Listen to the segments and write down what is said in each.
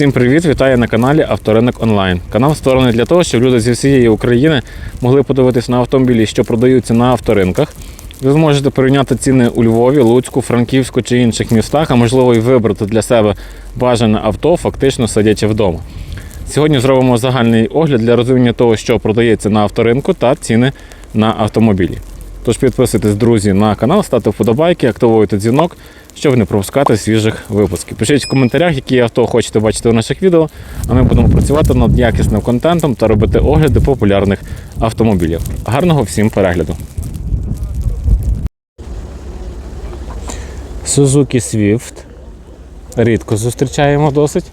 Всім привіт! Вітаю на каналі Авторинок Онлайн. Канал створений для того, щоб люди зі всієї України могли подивитись на автомобілі, що продаються на авторинках. Ви зможете порівняти ціни у Львові, Луцьку, Франківську чи інших містах, а можливо і вибрати для себе бажане авто, фактично сидячи вдома. Сьогодні зробимо загальний огляд для розуміння того, що продається на авторинку та ціни на автомобілі. Тож підписуйтесь, друзі, на канал, ставте вподобайки, активуйте дзвінок, щоб не пропускати свіжих випусків. Пишіть в коментарях, які авто хочете бачити у наших відео, а ми будемо працювати над якісним контентом та робити огляди популярних автомобілів. Гарного всім перегляду! Suzuki Swift. Рідко зустрічаємо досить.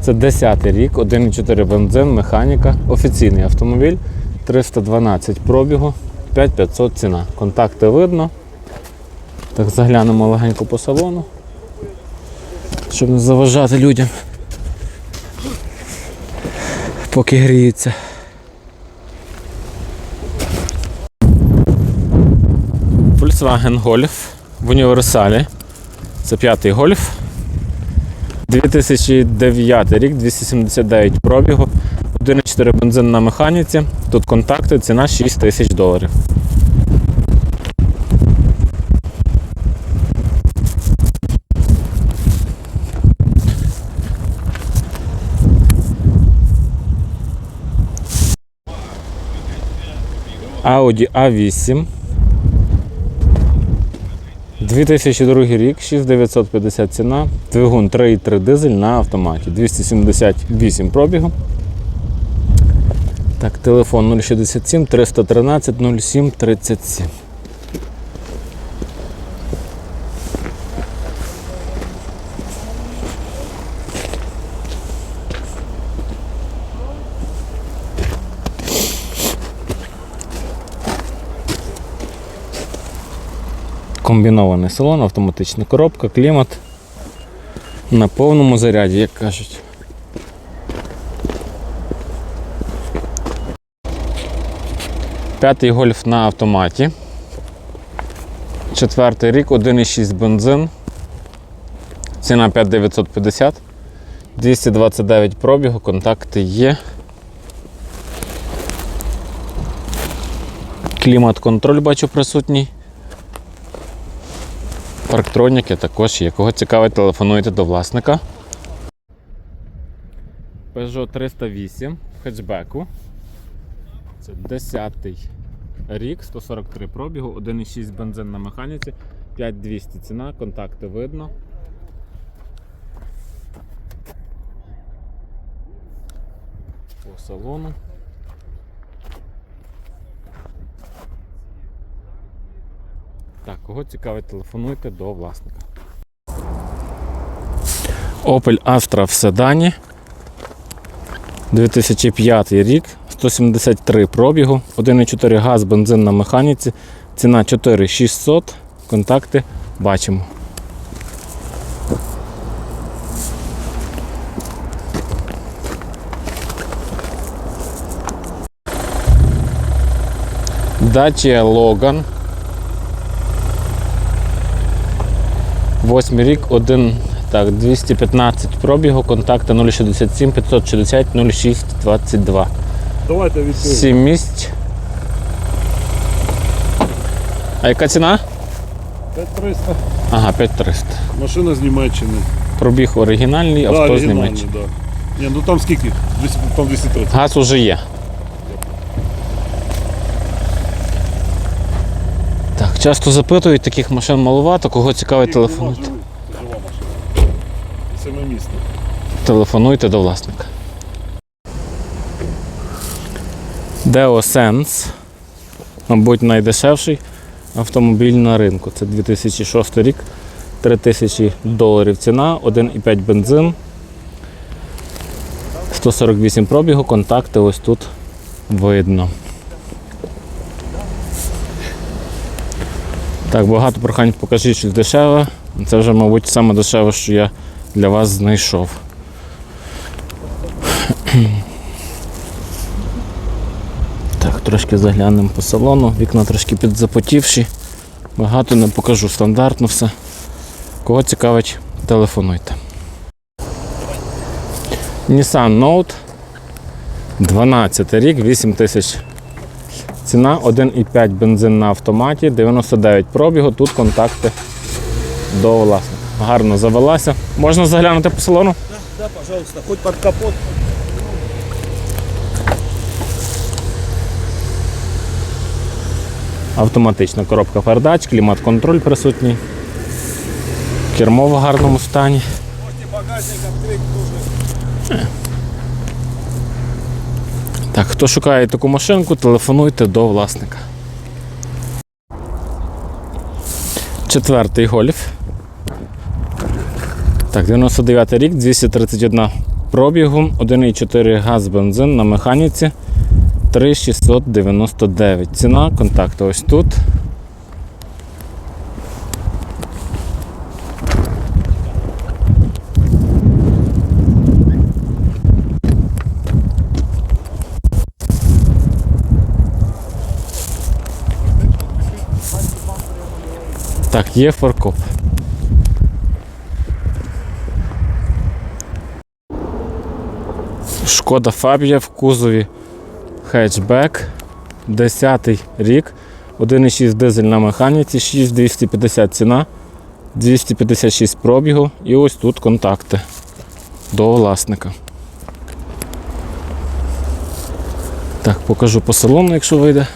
Це 10-й рік, 1,4 бензин, механіка, офіційний автомобіль, 312 пробігу, 5500 ціна. Контакти видно. Так, заглянемо легенько по салону, щоб не заважати людям, поки гріються. Volkswagen Golf в універсалі. Це п'ятий гольф. 2009 рік, 279 пробігу, 1,4 бензин на механіці. Тут контакти, ціна 6 тисяч доларів. Audi A8. 2002 рік, 6950 ціна, двигун 3,3 дизель на автоматі, 278 пробігу. Так, телефон 067 313 07 37. Комбінований салон, автоматична коробка, клімат на повному заряді, як кажуть. П'ятий гольф на автоматі. Четвертий рік, 1,6 бензин. Ціна 5950. 229 пробігу, контакти є. Клімат-контроль бачу присутній. Парктроніки також є. Кого цікавить, телефонуйте до власника. Peugeot 308 в хетчбеку. Це 10-й рік, 143 пробігу, 1,6 бензин на механіці, 5200 ціна, контакти видно. По салону. Так, кого цікавить, телефонуйте до власника. Opel Astra в седані. 2005 рік, 173 пробігу, 1,4 газ, бензин на механіці, ціна 4600, контакти бачимо. Dacia Logan. Восьмий рік, один, так, 215 пробігу, контакти 067 560 06 22. Давайте відкриємо. 7 місць. А яка ціна? 5300. Ага, 5300. Машина з Німеччини. Пробіг оригінальний, авто з Німеччини. Да. Ні, ну там скільки? там 230. Газ уже є. Так, часто запитують, таких машин маловато, кого. Жива машина. Семимісна. Телефонуйте до власника. Deo Sense, мабуть, найдешевший автомобіль на ринку. Це 2006 рік, 3000 доларів ціна, 1,5 бензин, 148 пробігу, контакти ось тут видно. Так, багато прохань покажіть щось дешеве. Це вже, мабуть, саме дешеве, що я для вас знайшов. Так, трошки заглянемо по салону, вікна трошки підзапотівші. Багато не покажу, стандартно все. Кого цікавить, телефонуйте. Nissan Note 12 рік, 8 тисяч. Ціна 1,5 бензин на автоматі, 99 пробігу, тут контакти до власника. Гарно завелася. Можна заглянути по салону? Да, пожалуйста, хоть под капот. Автоматична коробка передач, клімат-контроль присутній. Кермо в гарному стані. Так, хто шукає таку машинку, телефонуйте до власника. Четвертий гольф. Так, 99 рік, 231 пробігу, 1,4 газ бензин на механіці 3699. Ціна, контакти ось тут. Так, є фаркоп. Шкода Фабія в кузові хетчбек. 10 рік. 1,6 дизель на механіці, 6250 ціна, 256 пробігу і ось тут контакти до власника. Так, покажу по салону, якщо вийде.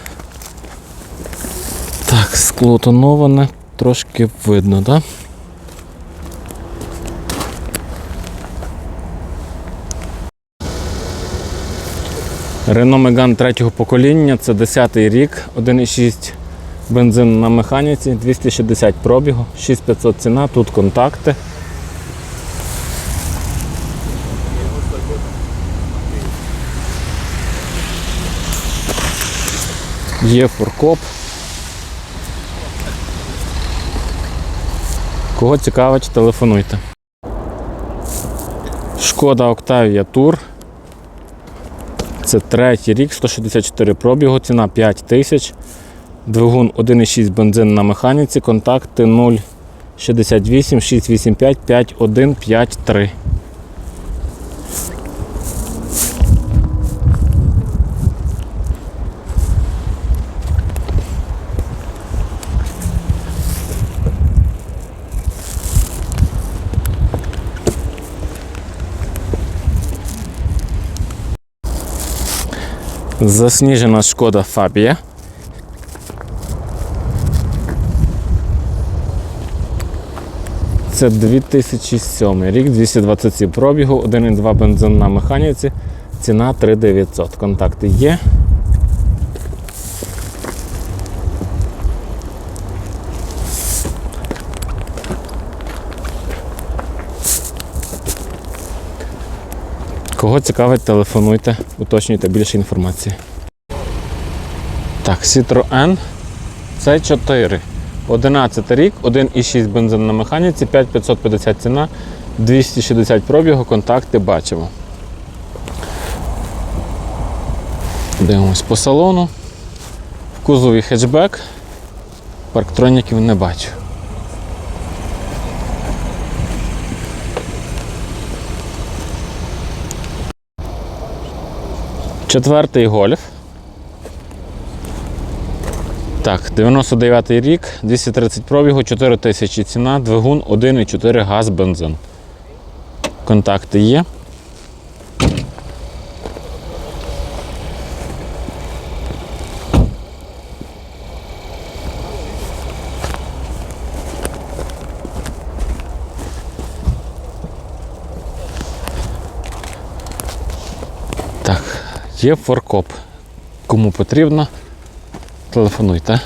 Так, скло тоноване, трошки видно, так? Renault Megane третього покоління, це 10-й рік, 1,6 бензин на механіці, 260 пробігу, 6500 ціна, тут контакти. Є фуркоп. Кого цікавить, телефонуйте. Шкода Octavia Tour. Це третій рік, 164 пробігу, ціна 5 тисяч. Двигун 1,6 бензин на механіці, контакти 068 685 5153. Засніжена шкода Фабія. Це 2007 рік, 227 пробігу, 1,2 бензин на механіці, ціна 3900. Контакти є. Кого цікавить, телефонуйте, уточнюйте більше інформації. Так, Citroen C4. 11 рік, 1,6 бензин на механіці, 5550 ціна, 260 пробігу, контакти бачимо. Дивимось по салону. В кузові хетчбек. Парктроніків не бачу. Четвертий гольф. Так, 99 рік, 230 пробігу, 4 тисячі ціна, двигун 1,4 газ бензин. Контакти є. Так, є форкоп. Кому потрібно, телефонуйте.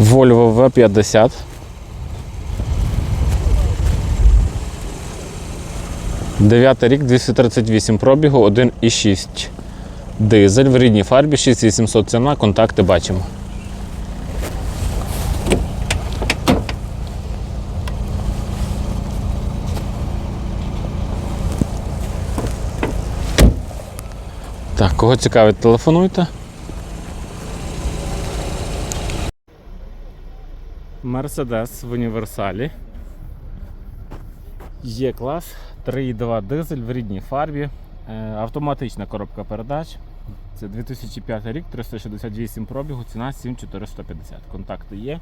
Volvo V50. Дев'ятий рік, 238 пробігу, 1,6 дизель в рідній фарбі, 6800 ціна, контакти бачимо. Так, кого цікавить, телефонуйте. Мерседес в універсалі. Є клас 3,2 дизель в рідній фарбі. Е, Автоматична коробка передач. Це 2005 рік, 368 пробігу, ціна 7450. Контакти є.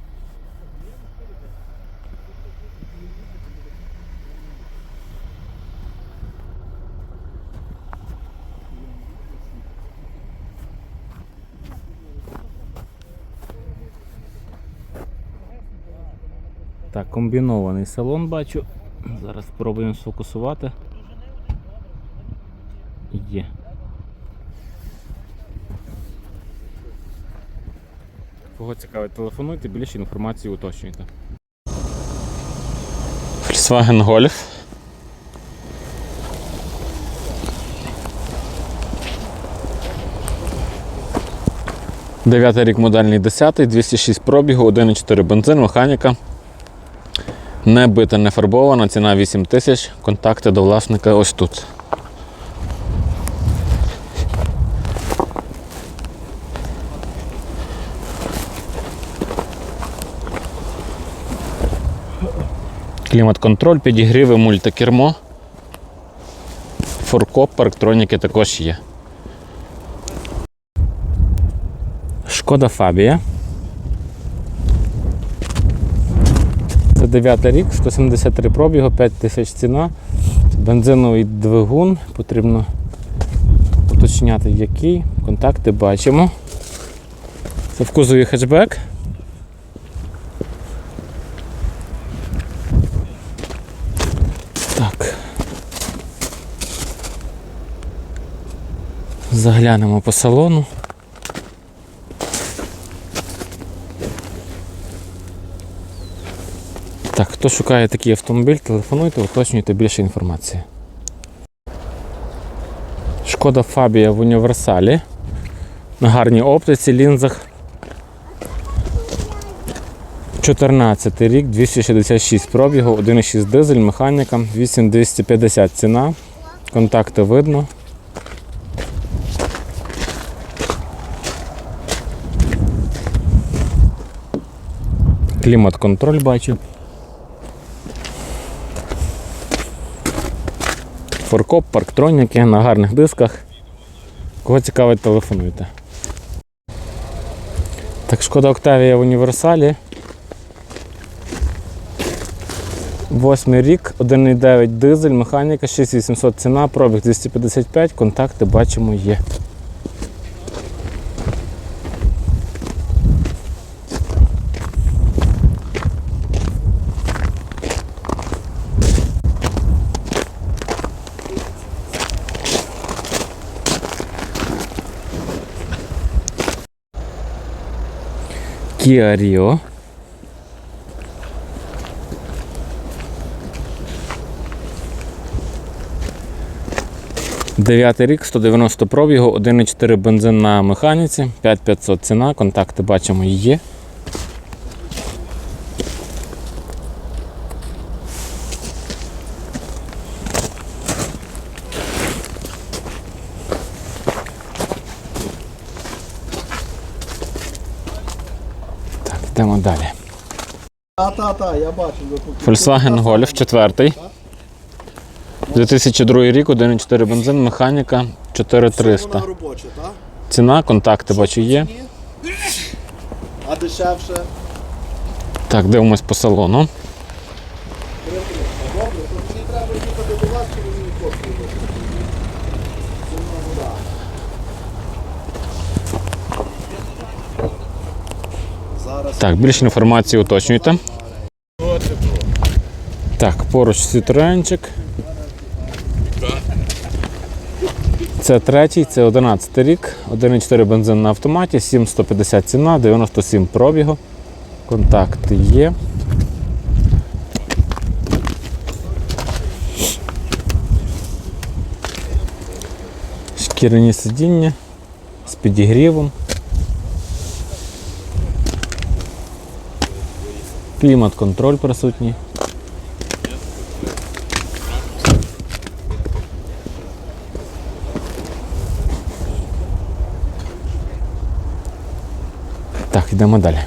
Так, комбінований салон бачу. Зараз спробуємо сфокусувати. Є. Кого цікавить, телефонуйте, більше інформації уточнюйте. Volkswagen Golf. Дев'ятий рік модельний 10, 206 пробігу, 1,4 бензин, механіка. Не бита, не фарбована, ціна 8 тисяч. Контакти до власника ось тут. Клімат-контроль, підігріви, мультикермо. Форкоп, парктроніки також є. Шкода Фабія. Це 9 рік, 173 пробігу, 5 тисяч ціна. Бензиновий двигун. Потрібно уточняти який. Контакти бачимо. Це в кузові хетчбек. Так. Заглянемо по салону. Хто шукає такий автомобіль, телефонуйте, уточнюйте більше інформації. Шкода Фабія в універсалі. На гарній оптиці, лінзах. 14 рік, 266 пробігу, 1,6 дизель, механіка, 8250 ціна. Контакти видно. Клімат-контроль бачу. Форкоп, парктроніки на гарних дисках. Кого цікавить, телефонуйте. Так, шкода Октавія в універсалі. Восьмий рік, 1,9 дизель, механіка, 6800 ціна, пробіг 255, контакти бачимо є. Kia. Дев'ятий рік, 190 пробігу, 1,4 бензин на механіці, 5500 ціна, контакти бачимо є. Йдемо далі. Та, та, та, я бачу. Volkswagen Golf 4. 2002 рік, 1,4 бензин, механіка 4300. робоча, так? Ціна, контакти бачу є. А дешевше? Так, дивимось по салону. Так, більше інформації уточнюйте. Так, поруч Citroenчик. Це третій, це 11 рік, 1,4 бензин на автоматі, 7150 ціна, 97 пробігу. Контакти є. Шкіряні сидіння з підігрівом. Клімат-контроль присутній. Так, йдемо далі.